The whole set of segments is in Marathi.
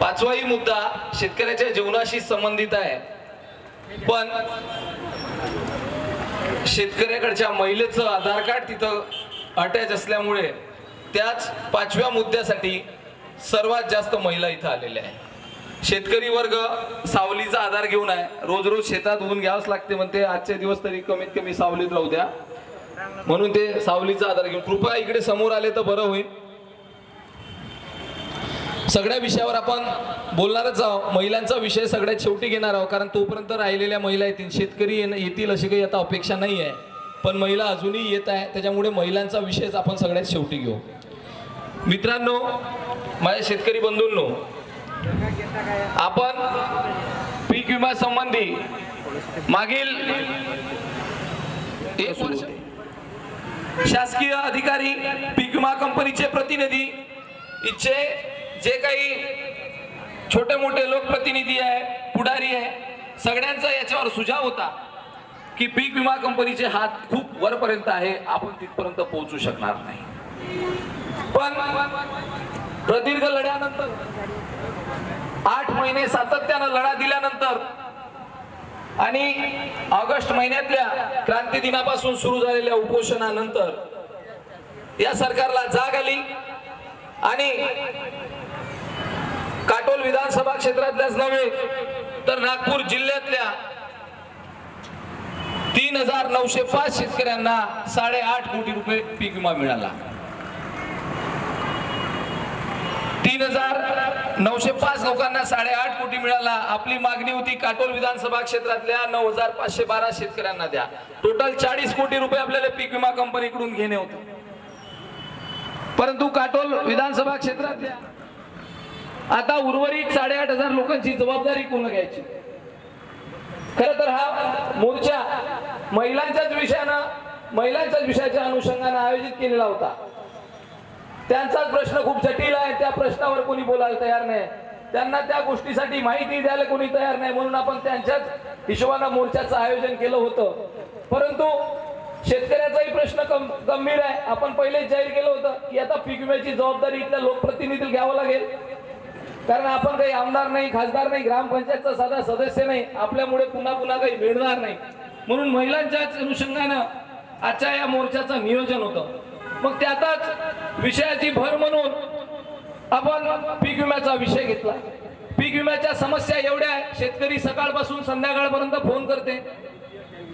पाचवाही मुद्दा शेतकऱ्याच्या जीवनाशी संबंधित आहे. पण शेतकऱ्याकडच्या महिलेचं आधार कार्ड तिथं अटॅच असल्यामुळे त्याच पाचव्या मुद्द्यासाठी सर्वात जास्त महिला इथं आलेल्या आहे शेतकरी वर्ग सावलीचा आधार घेऊन आहे. रोज रोज शेतात ऊन घ्यावंच लागते म्हणते. आजचे दिवस तरी कमीत कमी सावलीत राहू द्या. म्हणून ते सावलीचा आधार घेऊन कृपया इकडे समोर आले तर बरं होईल. सगळ्या विषयावर आपण बोलणारच आहोत. महिलांचा विषय सगळ्यात शेवटी घेणार आहोत. कारण तोपर्यंत राहिलेल्या महिला येतील. शेतकरी येणं- येतील अशी काही आता अपेक्षा नाही आहे. पण महिला अजूनही येत आहे. त्याच्यामुळे महिलांचा विषयच आपण सगळ्यात शेवटी घेऊ. मित्रांनो माझ्या शेतकरी बंधूंनो आपण पीक विमा संबंधी मागील एक वर्ष शासकीय अधिकारी पीक विमा कंपनीचे प्रतिनिधी इच्छे जे काही छोटे मोठे लोकप्रतिनिधी आहे पुढारी आहे सगळ्यांचा याच्यावर सुझाव होता की पीक विमा कंपनीचे हात खूप वरपर्यंत आहे आपण तिथपर्यंत पोहोचू शकणार नाही. पण प्रदीर्घ लढ्यानंतर आठ महिने सातत्यानं लढा दिल्यानंतर आणि ऑगस्ट महिन्यातल्या क्रांती दिनापासून सुरू झालेल्या उपोषणानंतर या सरकारला जाग आली आणि काटोल विधानसभा क्षेत्रातल्याच नव्हे तर नागपूर जिल्ह्यातल्या तीन हजार नऊशे पाच शेतकऱ्यांना साडेआठ कोटी रुपये पीक विमा मिळाला. तीन हजार नऊशे पाच लोकांना साडेआठ कोटी मिळाला. आपली मागणी होती काटोल विधानसभा क्षेत्रातल्या नऊ हजार पाचशे बारा शेतकऱ्यांना द्या. टोटल चाळीस कोटी रुपये आपल्याला पीक विमा कंपनीकडून घेणे होते. परंतु काटोल विधानसभा क्षेत्रातल्या आता उर्वरित साडेआठ हजार लोकांची जबाबदारी कोण घ्यायची? खर तर हा मोर्चा महिलांच्याच विषयानं महिलांच्याच विषयाच्या अनुषंगाने आयोजित केलेला होता. त्यांचाच प्रश्न खूप जटिल आहे त्या प्रश्नावर कोणी बोलायला तयार नाही. त्यांना त्या गोष्टीसाठी माहिती द्यायला कोणी तयार नाही म्हणून आपण त्यांच्याच हिशोबानं मोर्चाचं आयोजन केलं होतं. परंतु शेतकऱ्याचाही प्रश्न गंभीर आहे. आपण पहिले जाहीर केलं होतं की आता पीक विम्याची जबाबदारी इथल्या लोकप्रतिनिधी घ्यावं लागेल. कारण आपण काही आमदार नाही खासदार नाही ग्रामपंचायतचा साधा सदस्य नाही आपल्यामुळे पुन्हा पुन्हा काही मिळणार नाही. म्हणून महिलांच्याच अनुषंगानं आजच्या या मोर्चाचं नियोजन होतं. मग त्यातच विषयाची भर म्हणून आपण पीक विम्याचा विषय घेतला. पीक विम्याच्या समस्या एवढ्या आहे शेतकरी सकाळपासून संध्याकाळपर्यंत फोन करते.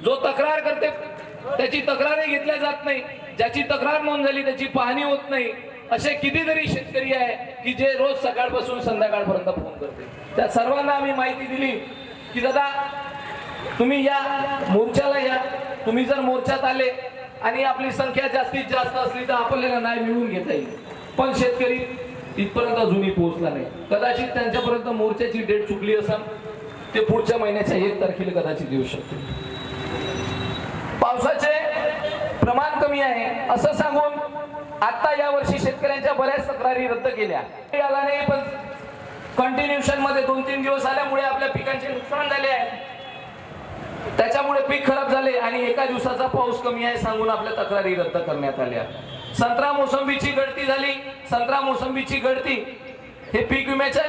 जो तक्रार करते त्याची तक्रारही घेतल्या जात नाही. ज्याची तक्रार नोंद झाली त्याची पाहणी होत नाही. असे कितीतरी शेतकरी आहे की जे रोज सकाळपासून संध्याकाळपर्यंत फोन करते. त्या सर्वांना आम्ही माहिती दिली की दादा तुम्ही या मोर्चाला या. तुम्ही जर मोर्चात आले आणि आपली संख्या जास्तीत जास्त असली तर आपल्याला नाही मिळून घेता येईल. पण शेतकरी इथपर्यंत अजूनही पोहोचला नाही. कदाचित त्यांच्यापर्यंत मोर्चाची डेट चुकली असेल ते पुढच्या महिन्याच्या एक तारखेला कदाचित येऊ शकते पावसाचे प्रमाण कमी आहे असं सांगून आता या वर्षी शेतकऱ्यांच्या बऱ्याच तक्रारी रद्द केल्या. हे आला नाही पण कंटिन्युशनमध्ये दोन तीन दिवस आल्यामुळे आपल्या पिकांचे नुकसान झाले आहे. त्याच्यामुळे पीक खराब झाले आणि एका दिवसाचा पाऊस कमी आहे सांगून आपल्या तक्रारी रद्द करण्यात आल्या. संत्रा मोसंबीची गळती झाली. संत्रा मोसंबीची गळती हे पीक विम्याच्या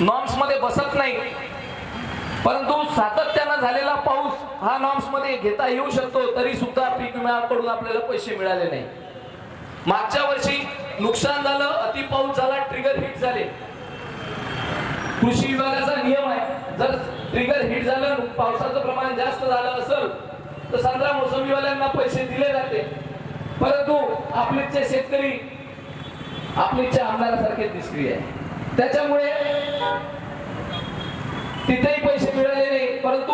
नॉर्म्समध्ये बसत नाही. परंतु सातत्यानं झालेला पाऊस हा नॉम्समध्ये घेता येऊ शकतो तरी सुद्धा पीक विम्याकडून आपल्याला पैसे मिळाले नाही. मागच्या वर्षी नुकसान झालं अति पाऊस झाला ट्रिगर हिट झाले. कृषी विभागाचा नियम आहे जर ट्रिगर हिट झालं पावसाचं प्रमाण जास्त झालं असेल तर संत्रा मोसंबीवाल्यांना पैसे दिले जाते. परंतु आपलेचे शेतकरी आपलेचे आमदारासारखे निष्क्रिय आहे. त्याच्यामुळे तिथेही पैसे मिळाले नाही. परंतु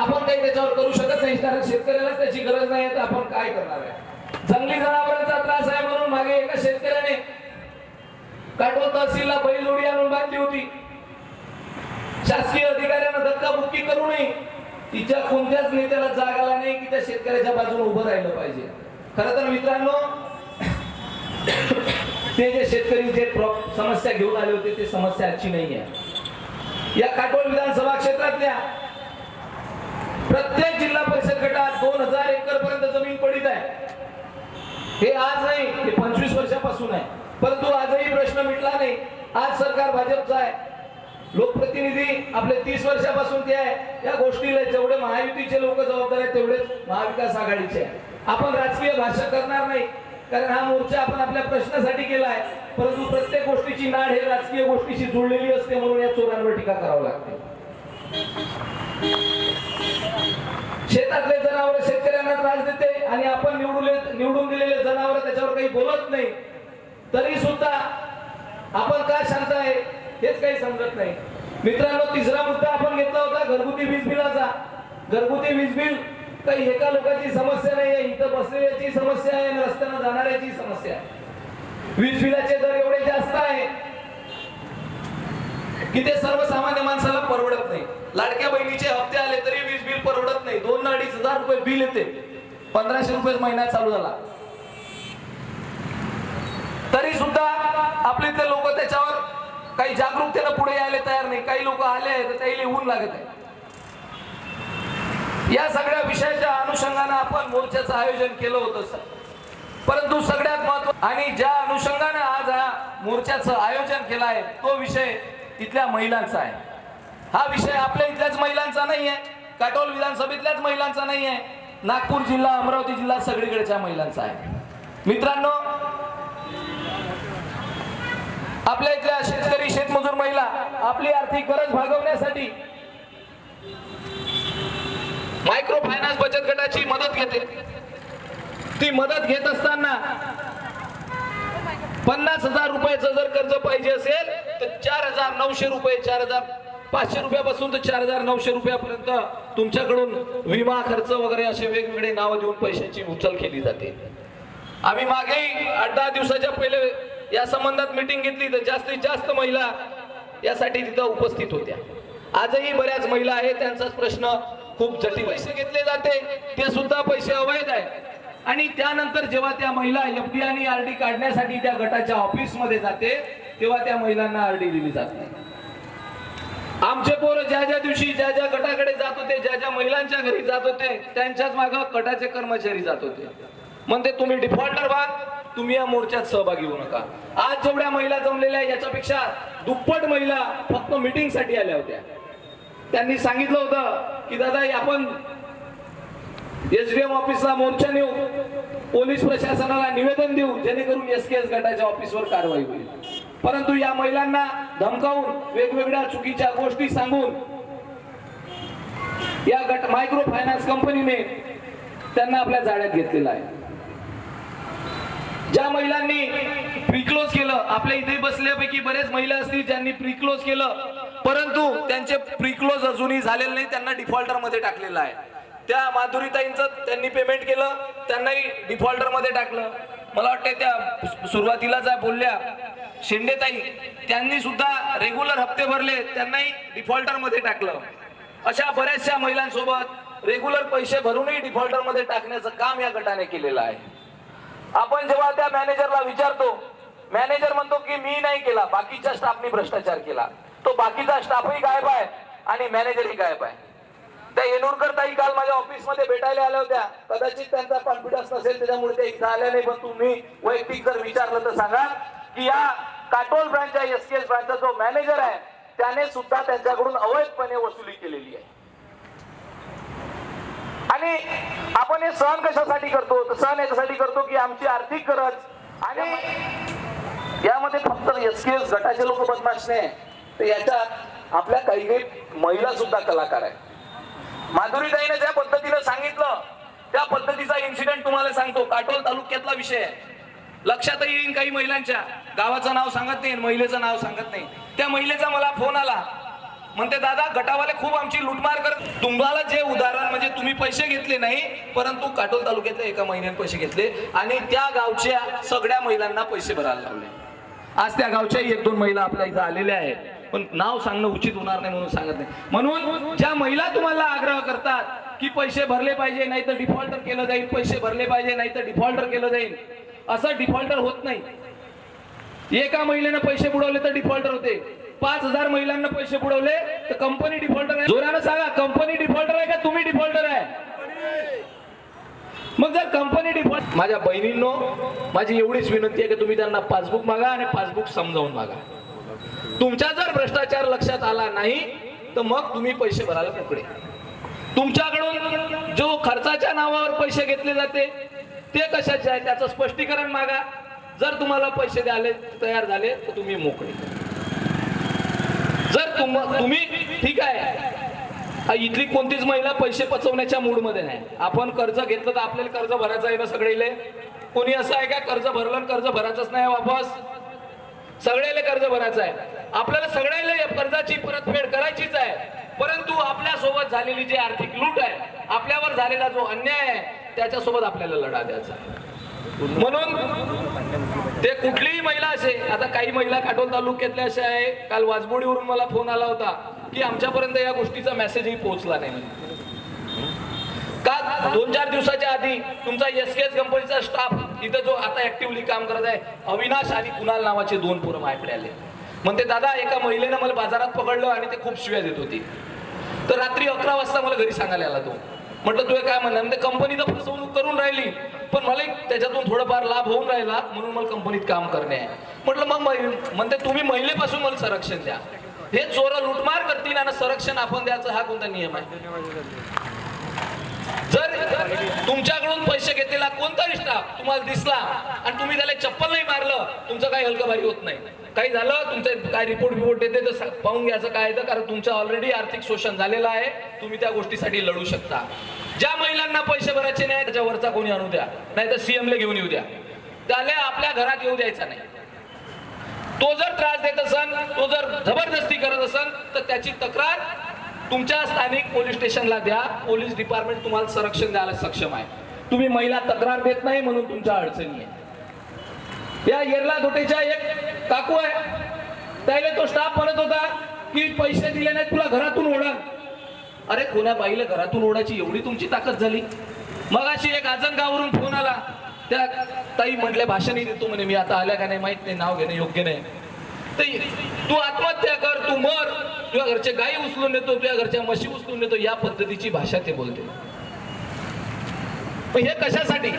आपण काही त्याच्यावर करू शकत नाही. कारण शेतकऱ्याला त्याची गरज नाही. तर आपण काय करणार आहे? जंगली जनावरांचा त्रास आहे म्हणून मागे एका शेतकऱ्याने काटोल तहसीलला बैलजोडी आणून बांधली होती. शासकीय अधिकाऱ्यांना धक्काबुक्की करू नये. तिच्या कोणत्याच नेत्याला जाग आला नाही की त्या शेतकऱ्याच्या बाजूने उभं राहिलं पाहिजे. खर तर मित्रांनो ते जे शेतकरी जे समस्या घेऊन आले होते ते समस्या आजची नाही आहे या काटोल विधानसभा क्षेत्रातल्या प्रत्येक जिल्हा परिषद गटात दोन हजार एकर पर्यंत जमीन पडित आहे. हे आज नाही हे पंचवीस वर्षापासून आहे. परंतु आजही प्रश्न मिटला नाही. आज सरकार भाजपचा आहे. लोकप्रतिनिधी आपले तीस वर्षापासून ते आहे. या गोष्टीला जेवढे महायुतीचे लोक जबाबदार आहेत तेवढेच महाविकास आघाडीचे आहे आपण राजकीय भाषा करणार नाही. कारण हा मोर्चा आपण आपल्या प्रश्नासाठी केलाय. परंतु प्रत्येक गोष्टीची नाड हे राजकीय गोष्टीशी जुळलेली असते म्हणून या चोरांवर टीका करावं लागते. शेतातले जनावर शेतकऱ्यांना त्रास देते आणि आपण निवडून निवडून दिलेले जनावर त्याच्यावर काही बोलत नाही. तरी सुद्धा आपण का शांत आहे हेच काही समजत नाही. मित्रांनो तिसरा मुद्दा आपण घेतला होता घरगुती वीज बिलाचा घरगुती वीज बिल काही एका लोकांची समस्या नाही आहे. इथं बसलेल्याची समस्या आहे आणि रस्त्यानं जाणाऱ्याची समस्या आहे. वीज बिलाचे दर एवढे जास्त आहे की ते सर्वसामान्य माणसाला परवडत नाही. लाडक्या बहिणीचे हप्ते आले तरी वीज बिल परवडत नाही. दोन अडीच हजार रुपये बिल येते. पंधराशे रुपये महिना चालू झाला. तरी सुद्धा आपले ते लोक त्याच्यावर काही जागरूकतेनं पुढे यायला तयार नाही. काही लोक आले तर त्याला ऊन लागत आहे. या सगळ्या विषयाच्या अनुषंगानं आपण मोर्चाचं आयोजन केलं होतं सर. परंतु सगळ्यात महत्त्व आणि ज्या अनुषंगाने आज हा मोर्चाचं आयोजन केलं आहे तो विषय तिथल्या महिलांचा आहे. हा विषय आपल्या इथल्याच महिलांचा नाही आहे काटोल विधानसभेतल्याच महिलांचा नाही आहे नागपूर जिल्हा अमरावती जिल्हा सगळीकडेच्या महिलांचा आहे. मित्रांनो आपल्या इथल्या शेतकरी शेतमजूर महिला आपली आर्थिक गरज भागवण्यासाठी मायक्रो फायनान्स बचत गटाची मदत घेते. ती मदत घेत असताना पन्नास हजार रुपयाचं जर कर्ज पाहिजे असेल तर चार हजार नऊशे रुपये चार हजार पाचशे रुपयापासून तर चार हजार नऊशे रुपयापर्यंत तुमच्याकडून विमा खर्च वगैरे असे वेगवेगळे नावं देऊन पैशाची उचल केली जाते. आम्ही मागेही आठ दहा दिवसाच्या पहिले या संबंधात मिटिंग घेतली तर जास्तीत जास्त महिला यासाठी तिथं उपस्थित होत्या. आजही बऱ्याच महिला आहेत त्यांचाच प्रश्न खूप जटी पैसे घेतले जाते ते सुद्धा पैसे अवैध आहे. आणि त्यानंतर जेव्हा त्या महिला एफ डी आणि आर डी काढण्यासाठी त्या गटाच्या ऑफिसमध्ये जाते तेव्हा त्या महिलांना आर डी दिली जाते आमचे पोरं ज्या ज्या दिवशी ज्या ज्या गटाकडे जात होते ज्या ज्या महिलांच्या घरी जात होते त्यांच्याच मागं गटाचे कर्मचारी जात होते. म्हणते तुम्ही डिफॉल्टर व्हा तुम्ही या मोर्चात सहभागी होऊ नका. आज जेवढ्या महिला जमलेल्या याच्यापेक्षा दुप्पट महिला फक्त मीटिंगसाठी आल्या होत्या. त्यांनी सांगितलं होतं की दादा आपण एस डी एम ऑफिसला मोर्चा नेऊ पोलीस प्रशासनाला निवेदन देऊ जेणेकरून एस के एस गटाच्या ऑफिसवर कारवाई होईल. परंतु या महिलांना धमकावून वेगवेगळ्या चुकीच्या गोष्टी सांगून या गट मायक्रो फायनान्स कंपनीने त्यांना आपल्या जाळ्यात घेतलेला आहे. ज्या महिलांनी प्रिक्लोज केलं आपल्या इथे बसल्यापैकी बरेच महिला असतील ज्यांनी प्रिक्लोज केलं परंतु त्यांचे प्रिक्लोज अजूनही झालेले नाही त्यांना डिफॉल्टरमध्ये टाकलेलं आहे. त्या माधुरीताईंचं त्यांनी पेमेंट केलं त्यांनाही डिफॉल्टरमध्ये टाकलं. मला वाटतं त्या सुरुवातीला ज्या बोलल्या शिंदेताई त्यांनी सुद्धा रेग्युलर हप्ते भरले त्यांनाही डिफॉल्टरमध्ये टाकलं. अशा बऱ्याचशा महिलांसोबत रेग्युलर पैसे भरूनही डिफॉल्टरमध्ये टाकण्याचं काम या गटाने केलेलं आहे. आपण जेव्हा त्या मॅनेजरला विचारतो मॅनेजर म्हणतो की मी नाही केला बाकीच्या स्टाफनी भ्रष्टाचार केला. तो बाकीचा स्टाफही गायब आहे आणि मॅनेजरही गायब आहे. त्या येणूरकर ताई काल माझ्या ऑफिसमध्ये भेटायला आल्या होत्या. कदाचित त्यांचा कॉन्फिडन्स नसेल त्याच्यामुळे ते इथं आल्या नाही पण तुम्ही वैयक्तिक जर विचारलं तर सांगा की या काटोल ब्रँचच्या एस के एस ब्रँचचा जो मॅनेजर आहे त्याने सुद्धा त्यांच्याकडून अवैधपणे वसुली केलेली आहे. आणि आपण हे सहन कशासाठी करतो? तर सहन याच्यासाठी करतो की आमची आर्थिक गरज. आणि यामध्ये फक्त एस के एस गटाचे लोक बदमाश नाही. तर याच्यात आपल्या काही काही महिला सुद्धा कलाकार आहे माधुरीताईने ज्या पद्धतीनं सांगितलं त्या पद्धतीचा इन्सिडेंट तुम्हाला सांगतो. काटोल तालुक्यातला विषय आहे. लक्षातही येईन काही महिलांच्या. गावाचं नाव सांगत नाही महिलेचं नाव सांगत नाही. त्या महिलेचा मला फोन आला. म्हणते दादा गटावाले खूप आमची लुटमार करत तुम्हाला जे उदाहरण म्हणजे तुम्ही पैसे घेतले नाही परंतु काटोल तालुक्यातले एका महिन्याने पैसे घेतले आणि त्या गावच्या सगळ्या महिलांना पैसे भरायला लावले. आज त्या गावच्या एक दोन महिला आपल्या इथं आलेल्या आहेत. पण नाव सांगणं उचित होणार नाही म्हणून सांगत नाही. म्हणून ज्या महिला तुम्हाला आग्रह करतात की पैसे भरले पाहिजे नाही तर डिफॉल्टर केलं जाईल पैसे भरले पाहिजे नाही तर डिफॉल्टर केलं जाईल असं डिफॉल्टर होत नाही. एका महिलेनं पैसे बुडवले तर डिफॉल्टर होते. पाच हजार महिलांना पैसे बुडवले तर कंपनी डिफॉल्टर आहे. जोरानं सांगा कंपनी डिफॉल्टर आहे का तुम्ही डिफॉल्टर आहे? मग जर कंपनी डिफॉल्ट माझ्या बहिणींनो माझी एवढीच विनंती आहे की तुम्ही त्यांना पासबुक मागा आणि पासबुक समजावून मागा. तुमच्या जर भ्रष्टाचार लक्षात आला नाही तर मग तुम्ही पैसे भरायला मोकळे. तुमच्याकडून जो खर्चाच्या नावावर पैसे घेतले जाते ते कशाचे आहे? त्याचं स्पष्टीकरण मागा. जर तुम्हाला पैसे द्यायला तयार झाले तर तुम्ही मोकळे. जर तुम तुम्ही ठीक आहे. इथली कोणतीच महिला पैसे पचवण्याच्या मूडमध्ये नाही. आपण कर्ज घेतलं तर आपल्याला कर्ज भरायचं आहे ना सगळेले? कोणी असं आहे का? कर्ज भरलं कर्ज भरायचंच नाही हो, वापस सगळेले कर्ज भरायचं आहे. आपल्याला सगळ्यांना या कर्जाची परतफेड करायचीच आहे. परंतु आपल्यासोबत झालेली जी आर्थिक लूट आहे आपल्यावर झालेला जो अन्याय आहे त्याच्यासोबत आपल्याला लढा द्यायचा म्हणून ते कुठलीही महिला असे आता काही महिला काटोल तालुक्यातल्या अशा आहे काल वाजबोडीवरून मला फोन आला होता की आमच्यापर्यंत या गोष्टीचा मेसेजही पोहोचला नाही का दोन चार दिवसाच्या आधी तुमचा एस के एस कंपनीचा स्टाफ इथं जो आता ऍक्टिव्हली काम करत आहे अविनाश आणि कुणाल नावाचे दोन पोरं माझ्याकडे आले. म्हणते दादा एका महिलेनं मला बाजारात पकडलं आणि ते खूप शिव्या देत होती. तर रात्री अकरा वाजता मला घरी सांगायला आला तो. म्हटलं तुझे काय म्हणणं म्हणजे कंपनी तर फसवणूक करून राहिली. पण मला त्याच्यातून थोडंफार लाभ होऊन राहिला म्हणून मला कंपनीत काम करणे आहे. म्हटलं मग म्हणते तुम्ही महिलेपासून मला संरक्षण द्या. हे चोर लुटमार करतील आणि संरक्षण आपण द्यायचं हा कोणता नियम आहे? जर तुमच्याकडून पैसे घेतलेला कोणताही स्टाफ तुम्हाला दिसला आणि तुम्ही त्याला चप्पल नाही मारलं तुमचं काही हलकं भारी होत नाही. काही झालं तुमचं काय रिपोर्ट बिपोर्ट देते तर पाहून घ्यायचं काय तर कारण तुमचं ऑलरेडी आर्थिक शोषण झालेलं आहे. तुम्ही त्या गोष्टीसाठी लढू शकता. ज्या महिलांना पैसे भरायचे नाही त्याच्यावरचा कोणी आणू द्या. नाही तर सीएमला घेऊन येऊ द्या. त्याला आपल्या घरात येऊ द्यायचा नाही. तो जर त्रास देत असन तो जर जबरदस्ती करत असन तर त्याची तक्रार तुमच्या स्थानिक पोलीस स्टेशनला द्या. पोलीस डिपार्टमेंट तुम्हाला संरक्षण द्यायला सक्षम आहे. तुम्ही महिला तक्रार देत नाही म्हणून तुमच्या अडचणी आहे या येरला धोटेच्या एक काकू आहे. त्याला तो स्टाफ म्हणत होता की पैसे दिले नाही तुला घरातून ओढा अरे कोण्या बाईला घरातून ओढायची एवढी तुमची ताकद झाली. मग अशी एक आजनगावरून फोन आला. त्या ताई म्हटल्या भाषणही देतो म्हणे मी आता आल्या का नाही माहीत नाही नाव घेणं योग्य नाही. ते तू आत्महत्या कर तू मर. तुझ्या घरचे गाई उचलून नेतो तुझ्या घरच्या म्हशी उचलून नेतो या पद्धतीची भाषा ते बोलते. पण हे कशासाठी?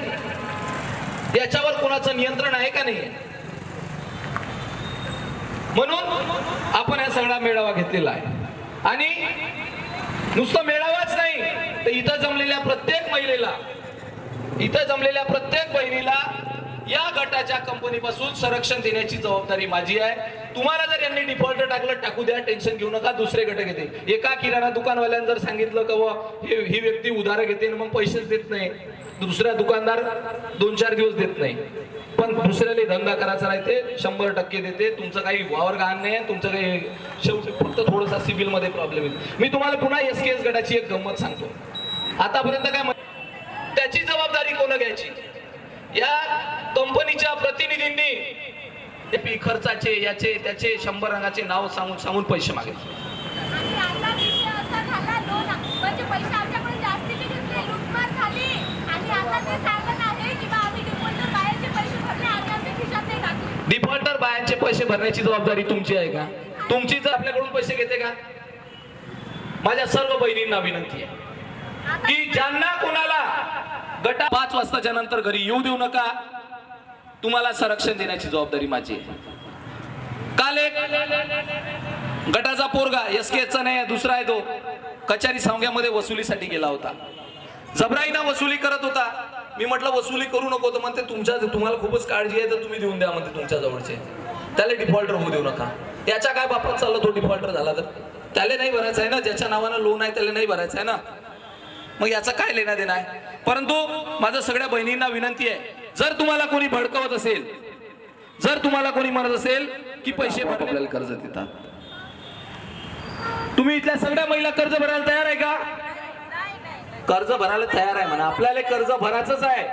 याच्यावर कोणाचं नियंत्रण आहे का नाही? म्हणून आपण हा सगळा मेळावा घेतलेला आहे. आणि नुसतं मेळावाच नाही तर इथं जमलेल्या प्रत्येक महिलेला इथं जमलेल्या प्रत्येक बहिणीला या गटाच्या कंपनीपासून संरक्षण देण्याची जबाबदारी माझी आहे. तुम्हाला जर यांनी डिफॉल्ट टाकलं टाकू द्या टेन्शन घेऊ नका दुसरे गट घेते. एका किराणा दुकानवाल्यानं जर सांगितलं का बुवा, हे ही व्यक्ती उधार घेते आणि मग पैसेच देत नाही. दुसरा दुकानदार दोन चार दिवस देत नाही. पण दुसऱ्याला धंदा करायचा राहते शंभर टक्के देते. तुमचं काही वावर गहाण नाही तुमचं काही शेवटी फक्त थोडंसा सिव्हिलमध्ये प्रॉब्लेम येईल मी तुम्हाला पुन्हा एस के एस गटाची एक गंमत सांगतो. आतापर्यंत काय त्याची जबाबदारी कोण घ्यायची? या कंपनीच्या प्रतिनिधींनी. खर्चाचे याचे त्याचे शंभर रंगाचे नाव सांगून सांगून पैसे मागितले आणि आता विषय असा झाला लोन म्हणजे पैसे आमच्याकडून जास्तीचे घेतले लुटमार झाली आणि आता ते सांगत आहे की बा आम्ही डिफॉल्टर बाहेरचे पैसे भरले आणि आमच्या खिशात नाही टाकले बायांचे पैसे भरण्याची जबाबदारी तुमची आहे का? तुमची जर आपल्याकडून पैसे घेते का? माझ्या सर्व बहिणींना विनंती आहे की ज्यांना कोणाला गटा पाच वाजताच्या नंतर घरी येऊ देऊ नका तुम्हाला संरक्षण देण्याची जबाबदारी माझी आहे. काल एक गटाचा पोरगा एस केचा नाही आहे, दुसरा आहे तो कचारी सांग्यामध्ये वसुलीसाठी गेला होता. जबराईना वसुली करत होता. मी म्हटलं वसुली करू नको तर म्हणते तुमच्या तुम्हाला खूपच काळजी आहे तर तुम्ही देऊन द्या म्हणते तुमच्या जवळचे. त्याला डिफॉल्टर होऊ देऊ नका. याच्या काय बापात चाललं तो डिफॉल्टर झाला तर? त्याला नाही भरायचं आहे ना? ज्याच्या नावानं लोन आहे त्याला नाही भरायचं आहे ना? मग याचा काय लेणं देणं आहे? परंतु माझं सगळ्या बहिणींना विनंती आहे जर तुम्हाला कोणी भडकवत असेल जर तुम्हाला कोणी म्हणत असेल की पैसे आपल्याला कर्ज देतात. तुम्ही इथल्या सगळ्या महिला कर्ज भरायला तयार आहे का? कर्ज भरायला तयार आहे म्हणा. आपल्याला कर्ज भरायचंच आहे.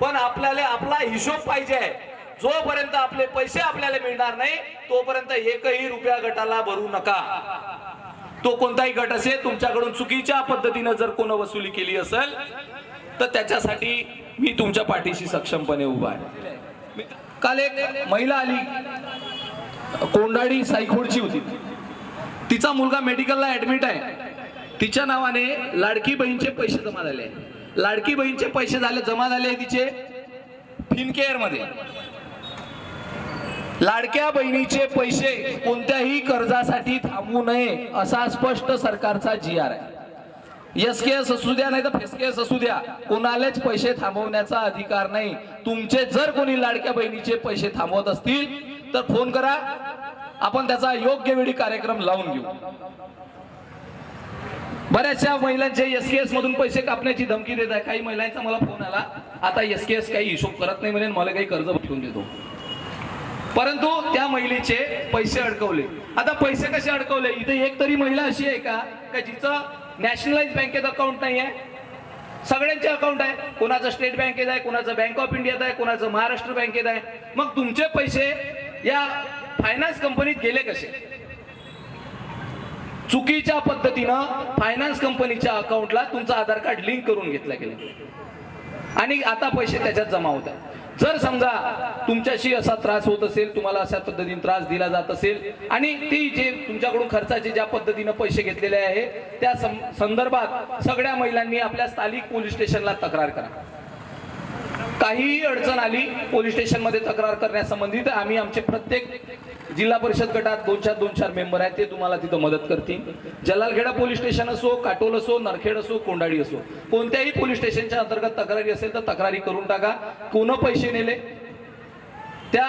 पण आपल्याला आपला हिशोब पाहिजे. आहे जोपर्यंत आपले पैसे आपल्याला मिळणार नाही तोपर्यंत एकही रुपया गटाला भरू नका. तो कोणताही गट असेल तुमच्याकडून चुकीच्या पद्धतीनं जर कोण वसुली केली असेल तर त्याच्यासाठी मी तुमच्या पाठीशी सक्षमपणे उभा आहे. काल एक महिला आली. कोंडाडी साईखोडची होती. तिचा मुलगा मेडिकलला ऍडमिट आहे. तिच्या नावाने लाडकी बहीणचे पैसे जमा झाले. लाडकी बहीणचे पैसे झाले जमा झाले तिचे फिनकेअरमध्ये लाडक्या बहिणीचे पैसे कोणत्याही कर्जासाठी थांबू नये असा स्पष्ट सरकारचा जी आर आहे. एस के एस असू द्या नाही तर फेस के एस असू द्या कोणालाच पैसे थांबवण्याचा अधिकार नाही. तुमचे जर कोणी लाडक्या बहिणीचे पैसे थांबवत असतील तर फोन करा. आपण त्याचा योग्य वेळी कार्यक्रम लावून घेऊ. बऱ्याचशा महिलांचे एस के एस मधून पैसे कापण्याची धमकी देत आहे. काही महिलांचा मला फोन आला. आता एस के एस काही हिशोब करत नाही म्हणे मला काही कर्ज ठेवून देतो. परंतु त्या महिलेचे पैसे अडकवले. आता पैसे कसे अडकवले? इथे एक तरी महिला अशी आहे का? का जिचं नॅशनलाइज बँकेत अकाउंट नाही आहे सगळ्यांचे अकाउंट आहे. कोणाचं स्टेट बँकेत आहे कोणाचं बँक ऑफ इंडियात आहे कोणाचं महाराष्ट्र बँकेत आहे. मग तुमचे पैसे या फायनान्स कंपनीत गेले कसे? चुकीच्या पद्धतीनं फायनान्स कंपनीच्या अकाउंटला तुमचं आधार कार्ड लिंक करून घेतलं गेलं. आणि आता पैसे त्याच्यात जमा होत आहेत जर समजा तुमच्याशी असा त्रास होत असेल तुम्हाला अशा पद्धतीने त्रास दिला जात असेल आणि ती जे तुमच्याकडून खर्चाचे ज्या पद्धतीनं पैसे घेतलेले आहे त्या सं- संदर्भात सगळ्या महिलांनी आपल्या स्थानिक पोलीस स्टेशनला तक्रार करा. काहीही अडचण आली पोलीस स्टेशनमध्ये तक्रार करण्यासंबंधित आम्ही आमचे प्रत्येक जिल्हा परिषद गटात दोन चार दोन चार मेंबर आहेत ते तुम्हाला तिथं मदत करतील. जलालखेडा पोलीस स्टेशन असो काटोल असो नरखेड असो कोंडाळी असो कोणत्याही पोलीस स्टेशनच्या अंतर्गत तक्रारी असेल तर तक्रारी करून टाका. कोण पैसे नेले? त्या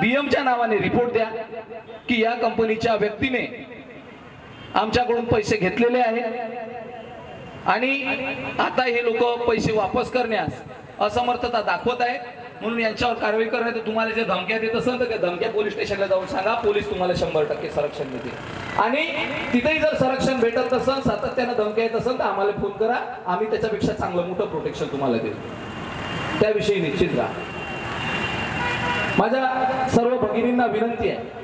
बीएमच्या नावाने रिपोर्ट द्या की या कंपनीच्या व्यक्तीने आमच्याकडून पैसे घेतलेले आहेत. आणि आता हे लोक पैसे वापस करण्यास असमर्थता दाखवत आहे म्हणून यांच्यावर कारवाई करण्यात तुम्हाला जे धमक्या देत असेल तर त्या धमक्या पोलीस स्टेशनला जाऊन सांगा. पोलीस तुम्हाला शंभर टक्के संरक्षण देतील. आणि तिथेही जर संरक्षण भेटत असेल सातत्यानं धमक्या येत असेल तर आम्हाला फोन करा. आम्ही त्याच्यापेक्षा चांगलं मोठं प्रोटेक्शन तुम्हाला देऊ. त्याविषयी निश्चित राहा. माझ्या सर्व भगिनींना विनंती आहे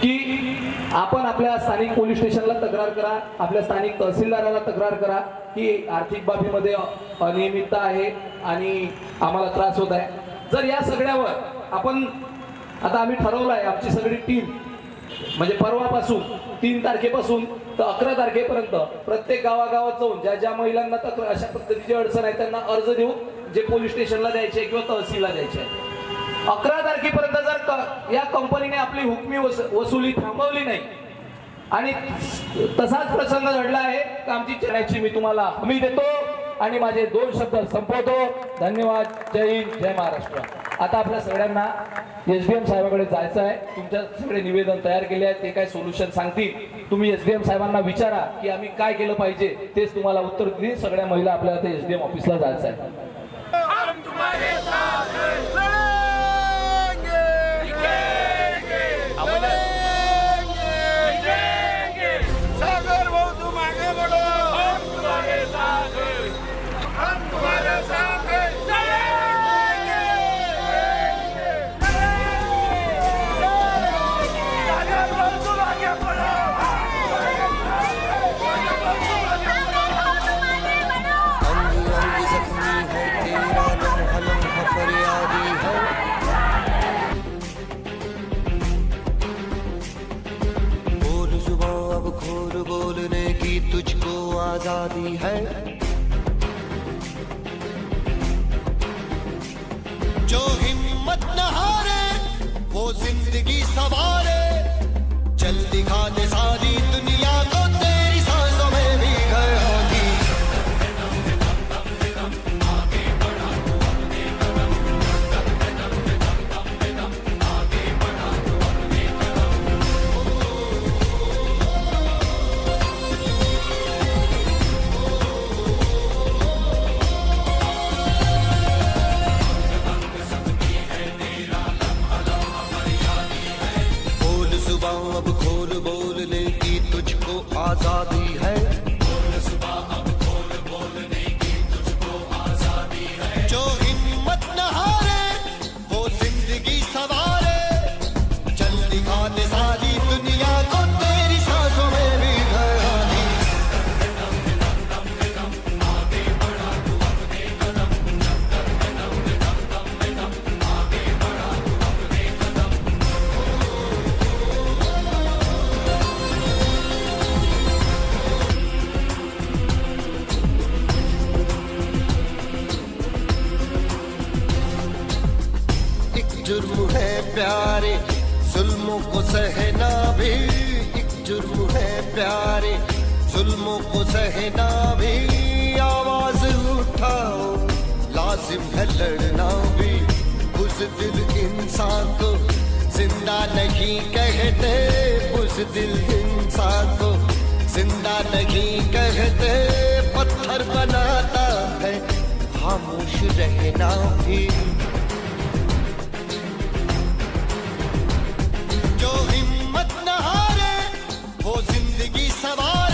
की आपण आपल्या स्थानिक पोलीस स्टेशनला तक्रार करा. आपल्या स्थानिक तहसीलदाराला तक्रार करा की आर्थिक बाबीमध्ये अनियमितता आहे आणि आम्हाला त्रास होत आहे. जर या सगळ्यावर आपण आता आम्ही ठरवलं आहे आमची सगळी टीम म्हणजे परवापासून तीन तारखेपासून तर अकरा तारखेपर्यंत प्रत्येक गावागावात जाऊन ज्या ज्या महिलांना तक्रार अशा पद्धतीची अडचण आहे त्यांना अर्ज देऊ जे पोलीस स्टेशनला द्यायचे किंवा तहसीलला द्यायचे आहे. अकरा तारखेपर्यंत जर क- या कंपनीने आपली हुकमी वस वसुली थांबवली नाही आणि तसाच प्रसंग घडला आहे तर आमची चॅनलची मी तुम्हाला हमी देतो. आणि माझे दोन शब्द संपवतो. धन्यवाद. जय हिंद. जय महाराष्ट्र. आता आपल्या सगळ्यांना एस डी एम साहेबाकडे जायचं आहे तुमच्या सगळे निवेदन तयार केले आहे ते काय सोल्युशन सांगतील? तुम्ही एस डी एम साहेबांना विचारा की आम्ही काय केलं पाहिजे? तेच तुम्हाला उत्तर देतील. सगळ्या महिला आपल्याला ते एस डी एम ऑफिसला जायचं आहे जुल्म को सहना भी, आवाज़ उठाओ। लाजिम है लड़ना भी, उस दिल इंसान को ज़िंदा नहीं कहते। उस दिल इंसान को ज़िंदा नहीं कहते। पत्थर बनाता है, खामोश रहना भी। जो हिम्मत न हारे, वो ज़िंदगी सवार